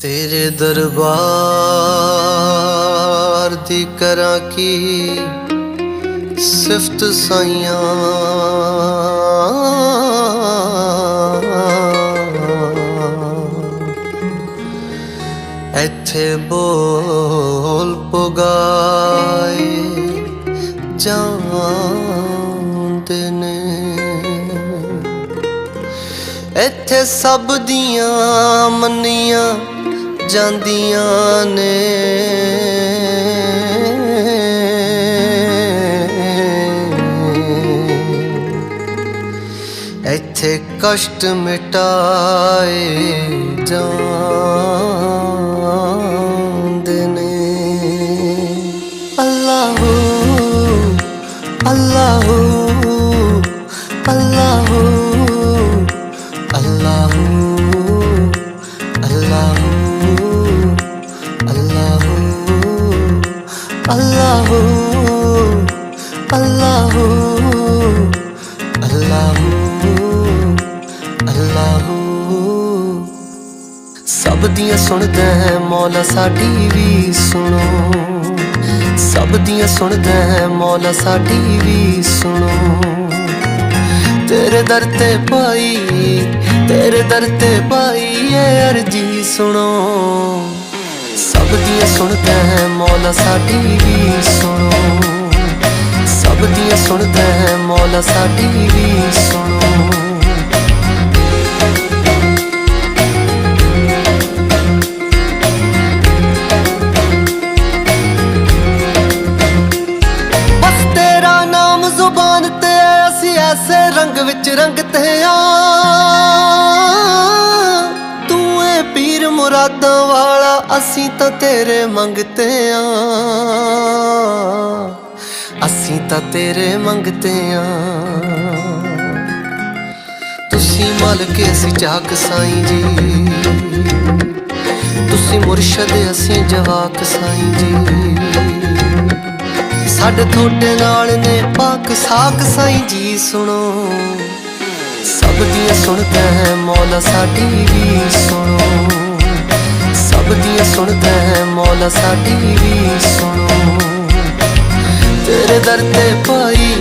ਤੇਰੇ ਦਰਬਾਰ ਦੀ ਕਰਾਂ ਕੀ ਸਿਫਤ ਸਾਈਆਂ? ਇੱਥੇ ਬੋਲ ਪੁਗਾਏ ਜਾਂਦੇ ਇੱਥੇ ਸਭ ਦੀਆਂ ਮੰਨੀਆਂ ਜਾਂਦੀਆਂ ਨੇ। ਇੱਥੇ ਕਸ਼ਟ ਮਿਟਾਏ ਜਾਂਦੇ ਅੱਲਾਹੂ ਅੱਲਾਹੂ ਅੱਲਾਹੂ ਅੱਲਾਹੂ ਸਭ ਦੀਆਂ ਸੁਣਦਾ ਹੈ ਮੌਲਾ ਸਾਡੀ ਵੀ ਸੁਣੋ। ਸਭ ਦੀਆਂ ਸੁਣਦਾ ਹੈ ਮੌਲਾ ਸਾਡੀ ਵੀ ਸੁਣੋ। ਤੇਰੇ ਦਰ ਤੇ ਪਾਈ ਤੇਰੇ ਦਰ ਤੇ ਪਾਈ ਇਹ ਅਰਜੀ ਸੁਣੋ। ਸਭ ਦੀਆਂ ਸੁਣਦਾ ਹੈ ਮੌਲਾ ਸਾਡੀ ਵੀ ਸੁਣੋ। ਸਭ ਦੀਆਂ ਸੁਣਦਾ ਹੈ ਮੌਲਾ ਸਾਡੀ ਵੀ ਸੁਣੋ। ਤੇਰਾ ਨਾਮ ਜ਼ੁਬਾਨ ਤੇ ਹੈ, ਐਸੇ ਰੰਗ ਵਿੱਚ ਰੰਗਤੇ ਆ ਪੀਰ ਵਾਲਾ ਅਸੀਂ ਤਾਂ ਤੇਰੇ ਮੰਗਤੇ ਆ। ਅਸੀਂ ਤਾਂ ਤੇਰੇ ਮੰਗਤੇ ਆ। ਤੁਸੀਂ ਮਾਲਕ ਅਸੀਂ ਚਾਕ ਸਾਈਂ ਜੀ। ਤੁਸੀਂ ਮੁਰਸ਼ਦ ਅਸੀਂ ਜਵਾਕ ਸਾਈਂ ਜੀ। ਸਾਡੇ ਤੁਹਾਡੇ ਨਾਲ ਨੇ ਪਾਕ ਸਾਕ ਸਾਈਂ ਜੀ, ਸੁਣੋ। ਸਭ ਦੀਆਂ ਸੁਣਦਾ ਹੈ ਮੌਲਾ ਸਾਡੀ ਵੀ, ਸੁਣੋ। ਸਭ ਸੁਣਦਾ ਹੈ ਮੌਲਾ ਸਾਡੀ ਵੀ ਸੁਣੋ। ਤੇਰੇ ਦਰ ਤੇ ਪਾਈ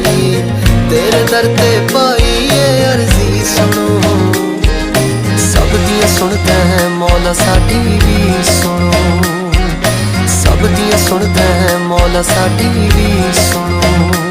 ਤੇਰੇ ਦਰ ਤੇ ਪਾਈ ਇਹ ਅਰਜ਼ੀ ਸੁਣੋ। ਸਭ ਦੀਆਂ ਸੁਣਦਾ ਹੈ ਮੌਲਾ ਸਾਡੀ ਵੀ ਸੁਣੋ। ਸਭ ਦੀਆਂ ਸੁਣਦਾ ਹੈ ਮੌਲਾ ਸਾਡੀ ਵੀ ਸੁਣੋ।